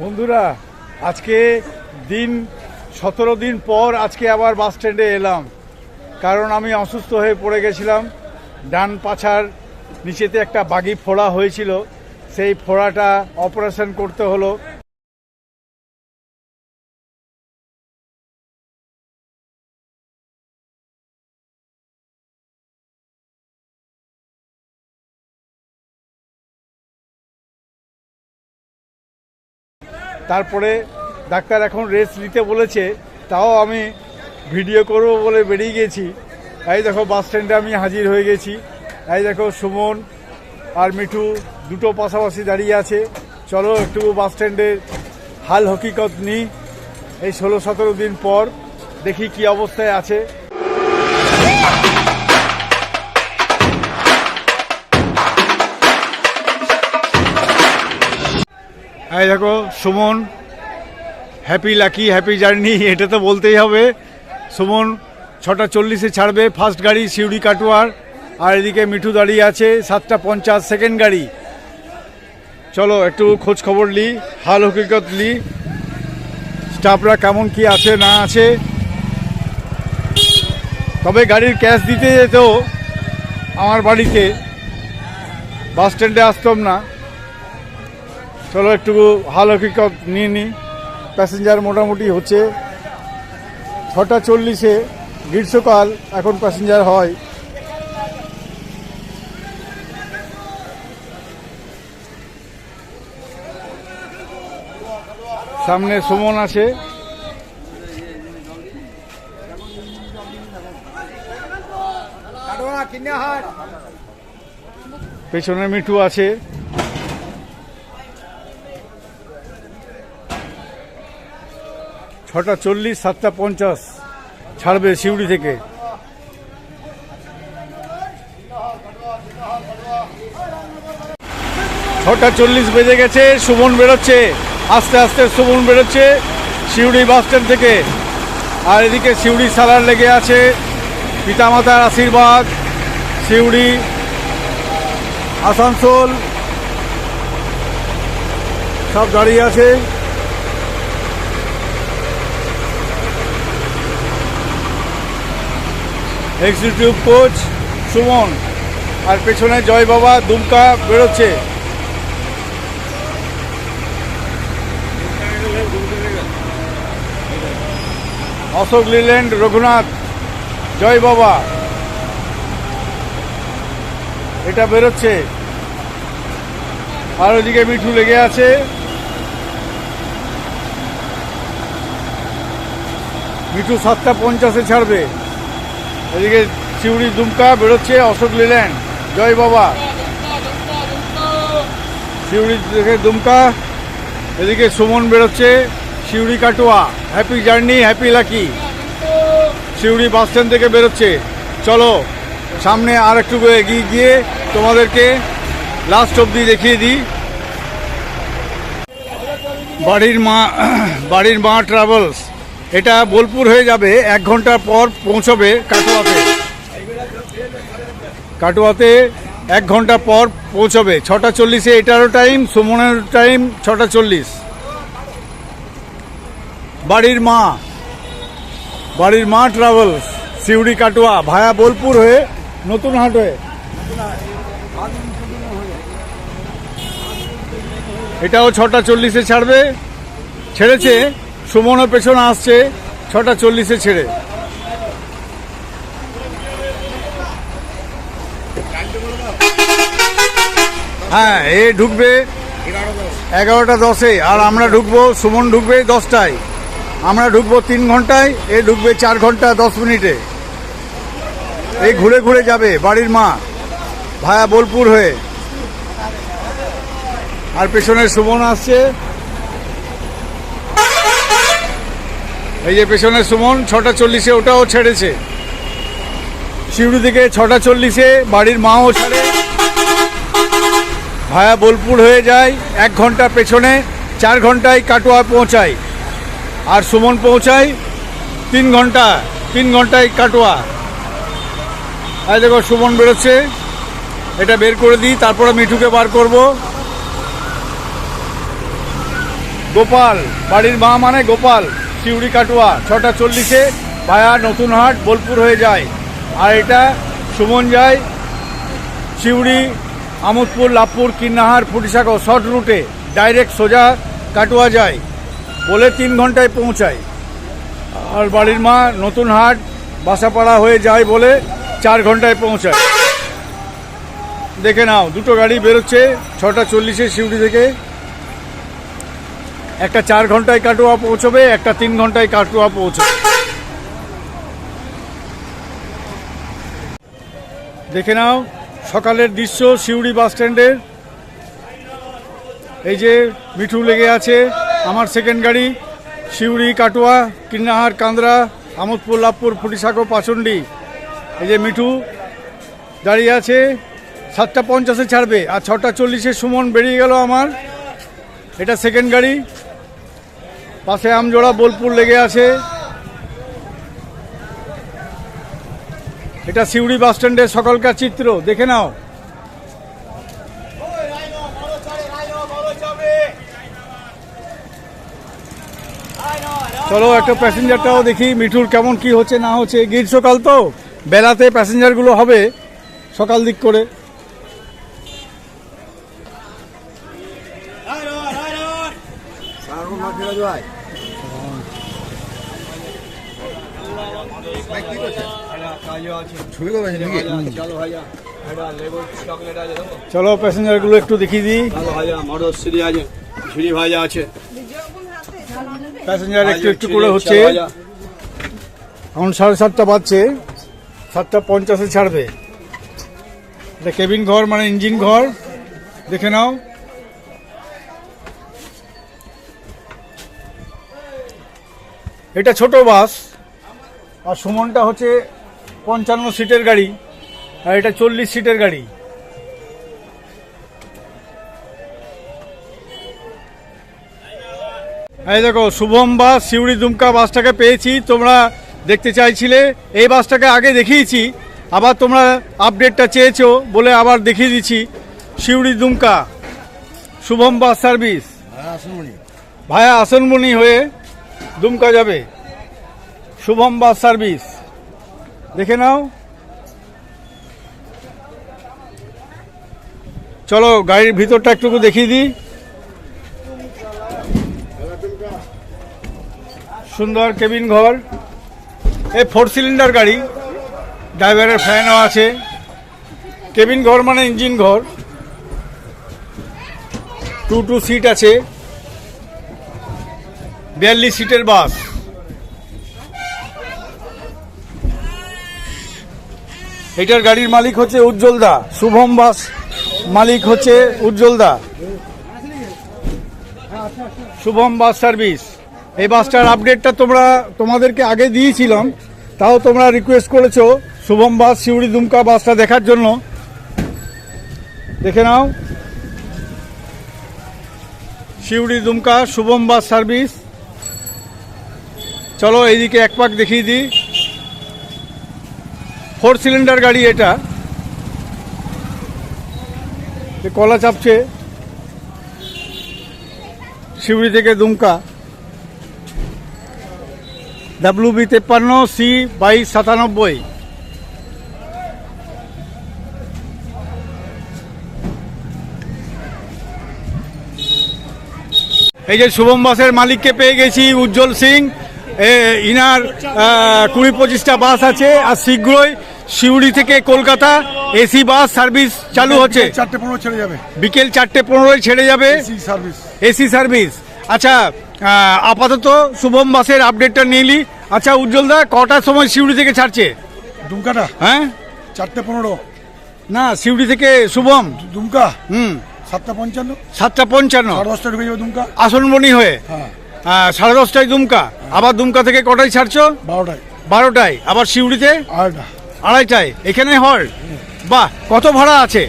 বন্ধুরা, আজকে দিন, সতেরো দিন পর আজকে আবার বাস স্ট্যান্ডে এলাম। কারণ আমি অসুস্থ হয়ে পড়ে গেছিলাম। ডান পাছার নিচেতে একটা বাগি ফোড়া হয়েছিল। সেই ফোড়াটা অপারেশন করতে হলো। তারপরে ডাক্তার এখন রেস্ট নিতে বলেছে, তাও আমি ভিডিও করব বলে বেরিয়ে গেছি। এই দেখো বাস স্ট্যান্ডে আমি হাজির হয়ে গেছি। এই দেখো, সুমন আর মিঠু দুটো পাশাপাশি দাঁড়িয়ে আছে। চলো, একটু বাস স্ট্যান্ডের হাল হকিকত নিই। এই ষোলো সতেরো দিন পর দেখি কি অবস্থায় আছে। এই দেখো, Suman happy lucky happy journey এটা তো বলতেই হবে। সুমন, ছটা চল্লিশে ছাড়বে ফার্স্ট গাড়ি, সিউড়ি কাটুয়ার, আর এদিকে মিঠু দাঁড়িয়ে আছে, সাতটা পঞ্চাশ সেকেন্ড গাড়ি। চলো, একটু খোঁজ খবর লি, হাল হকিকত লি। স্টাফরা কেমন কি আছে, না আছে? তবে গাড়ির ক্যাশ দিতে যেত, আমার বাড়িতে। বাস স্ট্যান্ডে আসতাম না। চলো একটু হাল হকিকত নিয়ে নিই। প্যাসেঞ্জার মোটামুটি হচ্ছে ছটা চল্লিশে গ্রীষ্মকাল, এখন প্যাসেঞ্জার হয়। সামনে সুমন আছে। পেছনে মিঠু আছে। ছটা চল্লিশ, সাতটা পঞ্চাশ ছাড়বে সিউড়ি থেকে। ছটা চল্লিশ বেজে গেছে, সুমন বেরোচ্ছে। আস্তে আস্তে সুমন বেরোচ্ছে সিউড়ি বাস স্ট্যান্ড থেকে। আর এদিকে সিউড়ি সালার লেগে আছে পিতামাতার আশীর্বাদ, সিউড়ি, আসানসোল। সব দাঁড়িয়ে আছে। এক্সিকিউটিভ কোচ সুমন আর পেছনে জয় বাবা দুমকা বেরোচ্ছে। অশোক লিল্যান্ড রঘুনাথ, জয় বাবা। এটা বেরোচ্ছে। আর ওদিকে মিঠু লেগে আছে। মিঠু সাতটা পঞ্চাশে ছাড়বে। এদিকে চিউড়ি দুমকা বেরোচ্ছে অশোক লিল্যান্ড। জয় বাবা। শিউড়ি থেকে দুমকা, এদিকে সুমন বেরোচ্ছে Suri Katwa. Happy journey happy lucky Suri bus stand থেকে বেরোচ্ছে। চলো, সামনে আর একটু এগিয়ে গিয়ে তোমাদেরকে লাস্ট অবধি দেখিয়ে দিই। বাড়ির মা বাড়ির মা ট্রাভেলস এটা বোলপুর হয়ে যাবে, এক ঘণ্টা পর পৌঁছবে কাটোয়াতে। কাটোয়াতে এক ঘণ্টা পর পৌঁছবে। ছটা চল্লিশে এটারও টাইম সুমনের টাইম ছটা চল্লিশ। বাড়ির মা বাড়ির মা ট্রাভেলস সিউড়ি কাটোয়া, ভায়া বোলপুর হয়ে নতুন হাট হয়ে। এটাও ছটা চল্লিশে ছাড়বে। ছেড়েছে সুমনও পেছনে আসছে, ছটা চল্লিশে ছেড়ে। হ্যাঁ এ ঢুকবে এগারোটা দশে, আর আমরা ঢুকবো, সুমন ঢুকবে দশটায়। আমরা ঢুকবো তিন ঘন্টায়, এ ঢুকবে চার ঘণ্টা দশ মিনিটে। এই ঘুরে ঘুরে যাবে, বাড়ির মা, ভায়া বোলপুর হয়ে। আর পেছনে সুমন আসছে। এই যে পেছনে সুমন, ছটা চল্লিশে ওটাও ছেড়েছে। শিউড়ি থেকে ছটা চল্লিশে বাড়ির মাও ছাড়ে। ভায়া বোলপুর হয়ে যায়, এক ঘণ্টা পেছনে, চার ঘন্টায় কাটোয়া পৌঁছায়। আর সুমন পৌঁছায় তিন ঘণ্টা, তিন ঘন্টায় কাটোয়া। এই দেখো, সুমন বেরোচ্ছে। এটা বের করে দিই, তারপরে মিঠুকে বার করব। গোপাল, বাড়ির মা মানে গোপাল। শিউড়ি কাটোয়া, ছটা চল্লিশে ভায়া নতুনহাট বোলপুর হয়ে যায়। আর এটা সুমন যায় শিউড়ি আমোদপুর, লাভপুর, কিন্নাহার ফুটিসাঁকো শর্ট রুটে ডাইরেক্ট সোজা কাটোয়া যায়। বলে তিন ঘন্টায় পৌঁছায়। আর বাড়ির মা নতুন হাট বাসাপাড়া হয়ে যায় বলে চার ঘন্টায় পৌঁছায়। দেখে নাও, দুটো গাড়ি বেরোচ্ছে, ছটা চল্লিশে শিউড়ি থেকে। একটা চার ঘন্টায় কাটোয়া পৌঁছবে, একটা তিন ঘন্টায় কাটোয়া পৌঁছবে। দেখে নাও, সকালের দৃশ্য শিউড়ি বাস স্ট্যান্ডের এই যে মিঠু লেগে আছে, আমার সেকেন্ড গাড়ি শিউড়ি কাটোয়া, কিন্নাহার কান্দ্রা আমোদপুর, লাভপুর ফুটিসাঁকো পাচন্ডি। এই যে মিঠু দাঁড়িয়ে আছে, সাতটা পঞ্চাশে ছাড়বে, আর ছটা চল্লিশে সুমন বেরিয়ে গেল আমার। এটা সেকেন্ড গাড়ি। পাশে আমজোড়া বোলপুর লেগে আছে। এটা সিউড়ি বাস স্ট্যান্ডের সকালকার চিত্র, দেখে নাও। চলো একটা প্যাসেঞ্জারটাও দেখি, মিঠুর কেমন কি হচ্ছে, না হচ্ছে। গ্রীষ্মকাল তো, বেলাতে প্যাসেঞ্জারগুলো হবে সকাল দিক করে করবেন নাকি চলো প্যাসেঞ্জারগুলো একটু দেখিয়ে দিই। ঝুড়ি ভাজা আছে প্যাসেঞ্জার একটু একটু করে হচ্ছে। এখন সাড়ে সাতটা বাজছে। সাতটা পঞ্চাশে ছাড়বে। এটা কেবিন ঘর মানে ইঞ্জিন ঘর। দেখে নাও। এটা ছোট বাস। আর সুমনটা হচ্ছে পঞ্চান্ন সিটের গাড়ি আর এটা চল্লিশ সিটের গাড়ি। এই দেখো শুভম বাস সিউড়ি দুমকা বাসটাকে পেয়েছি তোমরা দেখতে চাইছিলে। এই বাসটাকে আগে দেখিয়েছি আবার তোমরা আপডেটটা চেয়েছো বলে আবার দেখিয়ে দিচ্ছি। Suri Dumka Shubham bus service. Via Asanmoni হয়ে দুমকা যাবে। Shubham bus service. দেখে নাও। চলো, গাড়ির ভিতরটা একটু দেখিয়ে দিই। সুন্দর কেবিন ঘর। এই ফোর সিলিন্ডার গাড়ি। ড্রাইভারের ফ্যানও আছে। কেবিন ঘর মানে ইঞ্জিন ঘর। টু টু সিট আছে। বিয়াল্লিশ সিটের বাস এটার গাড়ির মালিক হচ্ছে উজ্জ্বল দা, শুভম বাস। মালিক হচ্ছে উজ্জ্বল দা। Shubham bus service. এই বাসটার আপডেটটা তোমরা তোমাদেরকে আগে দিয়েছিলাম, তাও তোমরা রিকোয়েস্ট করেছ শুভম বাস শিউড়ি দুমকা বাসটা দেখার জন্য। দেখে নাও। Siuri Dumka Shubham bus service. চলো এইদিকে এক পাক দেখিয়ে দিই। ফোর সিলিন্ডার গাড়ি এটা। কলা চাপছে। শিউড়ি থেকে দুমকা। ডাব্লু বি তেপ্পান্ন সি বাইশ সাতানব্বই। এই যে শুভম বাসের মালিককে পেয়ে গেছি, উজ্জ্বল সিং। ইনার কুড়ি পঁচিশটা বাস আছে আর শীঘ্রই সিউড়ি থেকে কলকাতা এসি বাস সার্ভিস চালু হচ্ছে। চারটে পনেরো ছেড়ে যাবে। বিকেল চারটে পনেরোয় ছেড়ে যাবে। AC service. AC service. আচ্ছা আপাতত শুভম বাসের আপডেটটা নিলি আচ্ছা উজ্জ্বলদা কটার সময় সিউড়ি থেকে ছাড়ছে? দুমকাটা। হ্যাঁ? চারটে পনেরো। না সিউড়ি থেকে শুভম। দুমকা। হুম। সাতটা পঞ্চান্ন। সাতটা পঞ্চান্ন। দশটা ঢুকে যাবে দুমকা। আসনবনি হয়ে। হ্যাঁ। সাড়ে দশটায় দুমকা। আবার দুমকা থেকে কটায় ছাড়ছো? বারোটায়। বারোটায়। আবার আড়াইটা। আড়াইটায়। এখানে হল? বাহ কত ভাড়া আছে?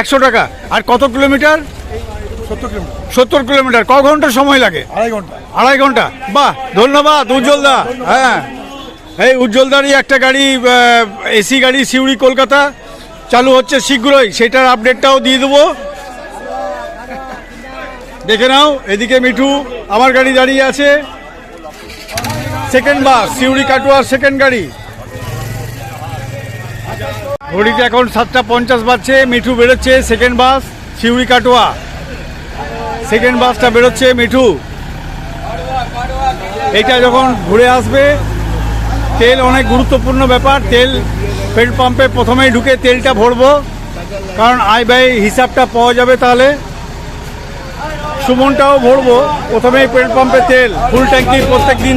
একশো টাকা আর কত কিলোমিটার? সত্তর কিলোমিটার। সত্তর কিলোমিটার। ক ঘণ্টা সময় লাগে? আড়াই ঘণ্টা। আড়াই ঘণ্টা। বাহ ধন্যবাদ উজ্জ্বলদা। হ্যাঁ। এই উজ্জ্বলদারই একটা গাড়ি এসি গাড়ি সিউড়ি কলকাতা। চালু হচ্ছে শীঘ্রই। সেটার আপডেটটাও দিয়ে দেবো। দেখে নাও, এদিকে মিঠু আমার গাড়ি দাঁড়িয়ে আছে। সেকেন্ড বাস সিউড়ি কাটুয়ার সেকেন্ড গাড়ি। ঘড়িতে এখন সাতটা পঞ্চাশ বাজছে, মিঠু বেরোচ্ছে second bus Suri Katwa. Second বাসটা বেরোচ্ছে, মিঠু। এটা যখন ঘুরে আসবে, তেল অনেক গুরুত্বপূর্ণ ব্যাপার, তেল পেট্রোল পাম্পে প্রথমেই ঢুকে তেলটা ভরবো। কারণ আয় ব্যয় হিসাবটা পাওয়া যাবে তাহলে। সুমনটাও ভরবো। প্রথমেই পেট্রোল পাম্পে তেল, ফুল ট্যাঙ্কি প্রত্যেক দিন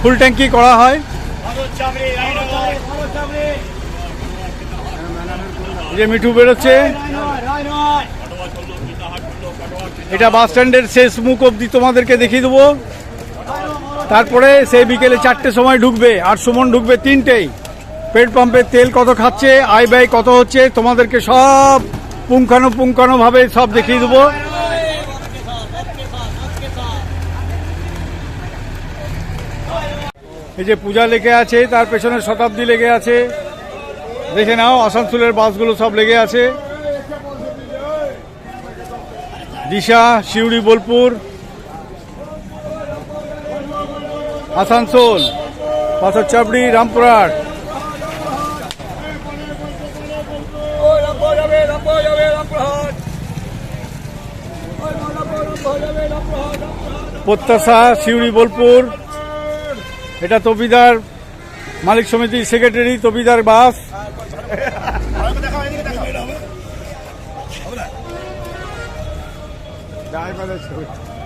ফুল ট্যাঙ্কি করা হয়। যে মিঠু বেরোচ্ছে। এটা বাস স্ট্যান্ডের শেষ মুখ অবধি তোমাদেরকে দেখিয়ে দেবো। তারপরে সেই বিকেলে চারটে সময় ঢুকবে আর সুমন ঢুকবে তিনটেই। পেট্রোল পাম্পের তেল কত খাচ্ছে, আয় ব্যয় কত হচ্ছে, তোমাদেরকে সব পুঙ্খানু পুঙ্খানুভাবে সব দেখিয়ে দেবো। এই যে পূজা লেগে আছে, তার পেছনে শতাব্দী লেগে আছে। দেখে নাও, আসানসোলের বাসগুলো সব লেগে আছে। দিশা শিউড়ি বোলপুর। আসানসোল পাথর চাপড়ি রামপুরহাট। প্রত্যাশা শিউড়ি বোলপুর। এটা তপিদার মালিক সমিতির সেক্রেটারি তপিদার বাস।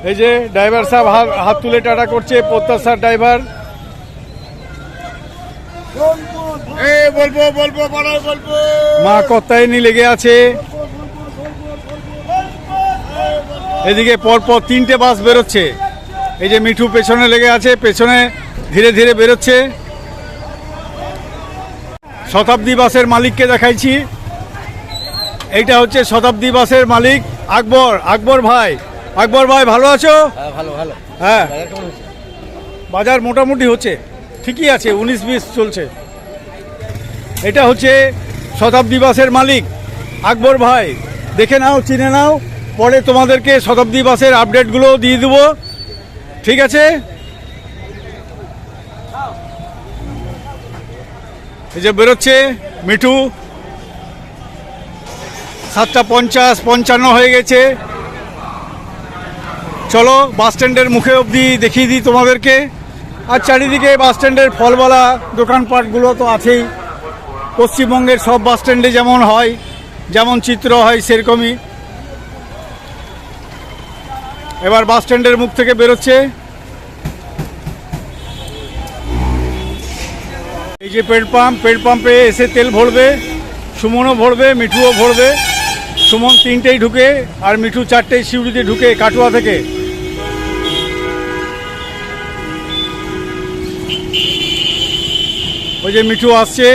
এই যে ড্রাইভার সাহেব হাত- তুলে টাটা করছে প্রত্যাশার ড্রাইভার। বলব বলব পাড়ায় মা কত্তায়নি লেগে আছে। এদিকে পরপর তিনটে বাস বেরোচ্ছে। এই যে মিঠু পেছনে লেগে আছে পেছনে ধীরে ধীরে বেরোচ্ছে। শতাব্দী বাসের মালিককে দেখাইছি। এইটা হচ্ছে শতাব্দী বাসের মালিক আকবর। আকবর ভাই আকবর ভাই ভালো আছো? হ্যাঁ ভালো ভালো। হ্যাঁ। বাজার বাজার মোটামুটি হচ্ছে ঠিকই আছে উনিশ বিশ চলছে। এটা হচ্ছে শতাব্দী বাসের মালিক আকবর ভাই। দেখে নাও চিনে নাও পরে তোমাদেরকে শতাব্দী বাসের আপডেটগুলো দিয়ে দেবো। ঠিক আছে? এই যে বেরোচ্ছে মিঠু। সাতটা পঞ্চাশ, পঞ্চান্ন হয়ে গেছে। চলো, বাস স্ট্যান্ডের মুখে অবধি দেখিয়ে দিই তোমাদেরকে। আর চারিদিকে বাস স্ট্যান্ডের দোকানপাটগুলো তো আছেই। পশ্চিমবঙ্গের সব বাস স্ট্যান্ডে যেমন হয়, যেমন চিত্র হয় সেরকমই। এবার বাস স্ট্যান্ডের মুখ থেকে বেরোচ্ছে। যে পেট্রোল পাম্প পেট্রোল পাম্পে এসে তেল ভরবে, সুমনও ভরবে, মিঠুও ভরবে। সুমন তিনটেই ঢুকে আর মিঠু চারটেই শিউড়িতে ঢুকে কাটুয়া থেকে। ওই যে মিঠু আসছে।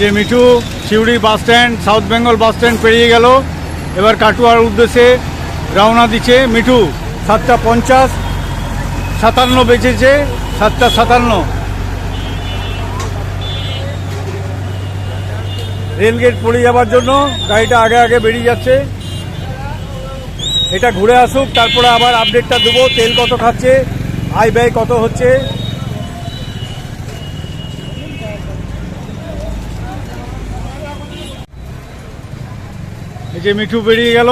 যে Mithu Suri bus stand, south Bengal bus stand পেরিয়ে গেল। এবার কাটুয়ার উদ্দেশ্যে রওনা দিচ্ছে মিঠু। সাতটা পঞ্চাশ, সাতান্ন বেঁচেছে, সাতটা সাতান্ন। রেলগেট পড়ে যাবার জন্য গাড়িটা আগে আগে বেরিয়ে যাচ্ছে। এটা ঘুরে আসুক, তারপরে আবার আপডেটটা দেবো, তেল কত খাচ্ছে, আয় ব্যয় কত হচ্ছে। যে মিঠু বেরিয়ে গেল।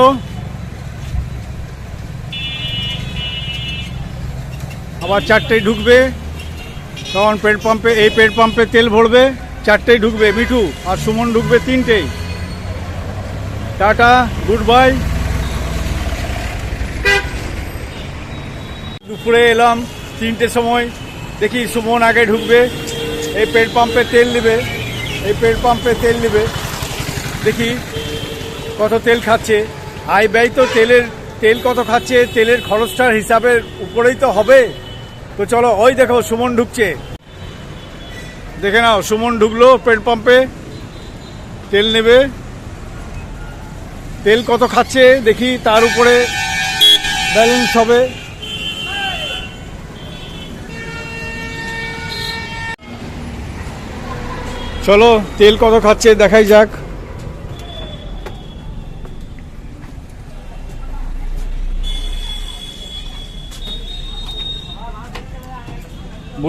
আবার চারটেই ঢুকবে। তখন পেট পাম্পে এই পেট পাম্পে তেল ভরবে, চারটেই ঢুকবে। মিঠু আর সুমন ঢুকবে তিনটেই। Tata, goodbye. দুপুরে এলাম তিনটে সময়। দেখি সুমন আগে ঢুকবে। এই পেট পাম্পে তেল নেবে। এই পেট পাম্পে তেল নেবে। দেখি কত তেল খাচ্ছে? আয় ব্যয় তো তেলের, তেল কত খাচ্ছে? তেলের খরচটার হিসাবের উপরেই তো হবে। তো চলো, ওই দেখো, সুমন ঢুকছে। দেখে নাও, সুমন ঢুকলো পেট্রোল পাম্পে। তেল নেবে। তেল কত খাচ্ছে? দেখি, তার উপরে ব্যালেন্স হবে। চলো, তেল কত খাচ্ছে, দেখাই যাক।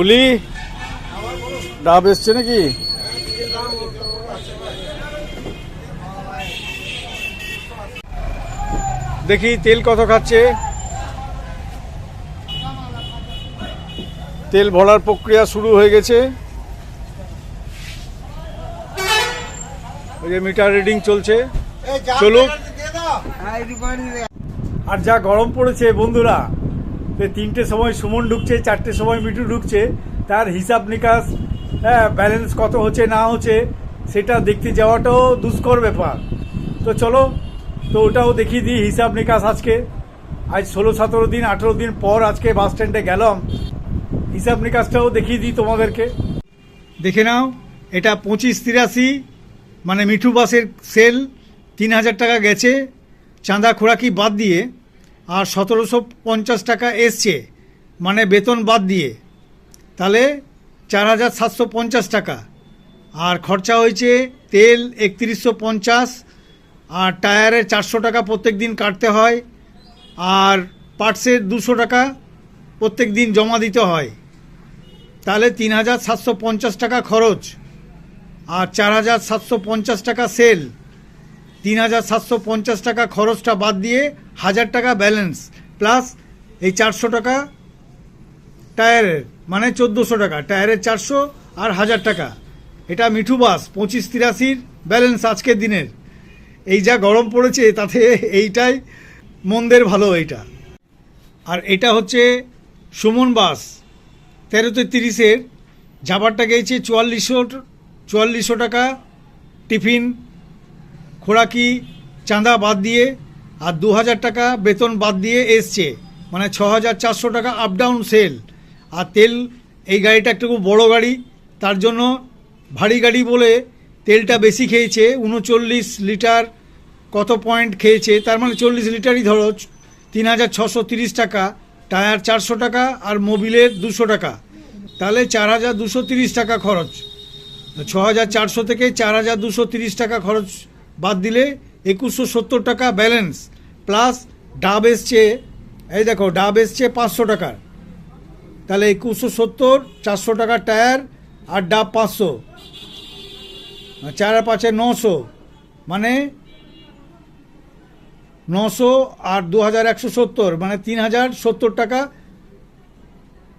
বলি ডাব এসছে নাকি? দেখি তেল কত খাচ্ছে। তেল ভরার প্রক্রিয়া শুরু হয়ে গেছে। ওই যে মিটার রিডিং চলছে। চলুক আর যা গরম পড়েছে বন্ধুরা তিনটে সময় সুমন ঢুকছে, চারটে সময় মিঠু ঢুকছে, তার হিসাব নিকাশ হ্যাঁ ব্যালেন্স কত হচ্ছে, না হচ্ছে, সেটা দেখতে যাওয়াটাও দুষ্কর ব্যাপার। তো চলো, তো ওটাও দেখিয়ে দিই হিসাব নিকাশ আজকে। আজ ষোলো, সতেরো দিন, আঠেরো দিন পর আজকে বাস স্ট্যান্ডে গেলাম। হিসাব নিকাশটাও দেখিয়ে দিই তোমাদেরকে। দেখে নাও, এটা পঁচিশ তিরাশি মানে মিঠু বাসের সেল তিন হাজার টাকা গেছে। চাঁদা খোরাকি বাদ দিয়ে আর সতেরোশো পঞ্চাশ টাকা এসছে মানে বেতন বাদ দিয়ে। তাহলে চার হাজার সাতশো পঞ্চাশ টাকা। আর খরচা হয়েছে তেল একত্রিশশো পঞ্চাশ, আর টায়ারের চারশো টাকা প্রত্যেক দিন কাটতে হয়, আর পার্টসের দুশো টাকা প্রত্যেক দিন জমা দিতে হয়। তাহলে তিন হাজার সাতশো পঞ্চাশ টাকা খরচ, আর চার হাজার সাতশো পঞ্চাশ টাকা সেল। তিন হাজার সাতশো পঞ্চাশ টাকা খরচটা বাদ দিয়ে হাজার টাকা ব্যালেন্স, প্লাস এই চারশো টাকা টায়ারের মানে চোদ্দোশো টাকা, টায়ারের চারশো আর হাজার টাকা। এটা মিঠু বাস, পঁচিশ তিরাশির ব্যালেন্স আজকের দিনের। এই যা গরম পড়েছে, তাতে এইটাই মন্দের ভালো এইটা। আর এটা হচ্ছে সুমন বাস, তেরোতে তিরিশের। যাবারটা গেছে চুয়াল্লিশশো চুয়াল্লিশশো টাকা টিফিন, খোরাকি, চাঁদা বাদ দিয়ে আর দু হাজার টাকা বেতন বাদ দিয়ে এসছে। মানে ছ হাজার চারশো টাকা আপ ডাউন সেল আর তেল, এই গাড়িটা একটু বড় গাড়ি, তার জন্য ভারী গাড়ি বলে তেলটা বেশি খেয়েছে, উনচল্লিশ লিটার কত পয়েন্ট খেয়েছে, তার মানে চল্লিশ লিটারই ধরো, তিন হাজার ছশো তিরিশ টাকা, টায়ার চারশো টাকা আর মোবিলের দুশো টাকা। তাহলে চার হাজার দুশো তিরিশ টাকা খরচ। ছ হাজার চারশো থেকে চার হাজার দুশো তিরিশ টাকা খরচ বাদ দিলে একুশশো সত্তর টাকা ব্যালেন্স প্লাস ডাব এসছে, এই দেখো, ডাব এসছে পাঁচশো টাকার। তাহলে একুশশো সত্তর, চারশো টাকার টায়ার আর ডাব পাঁচশো। চার আর পাঁচে নশো। মানে নশো আর দু হাজার একশো সত্তর মানে তিন হাজার সত্তর টাকা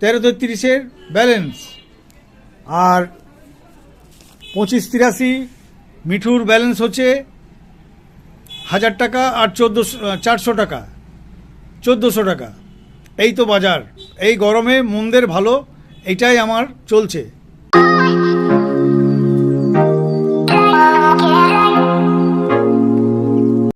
তেরো তেত্রিশের ব্যালেন্স। আর পঁচিশ তিরাশি মিঠুর ব্যালেন্স হচ্ছে হাজার টাকা আর চোদ্দোশো চারশো টাকা। চোদ্দোশো টাকা। এই তো বাজার। এই গরমে মন্দের ভালো এটাই আমার চলছে।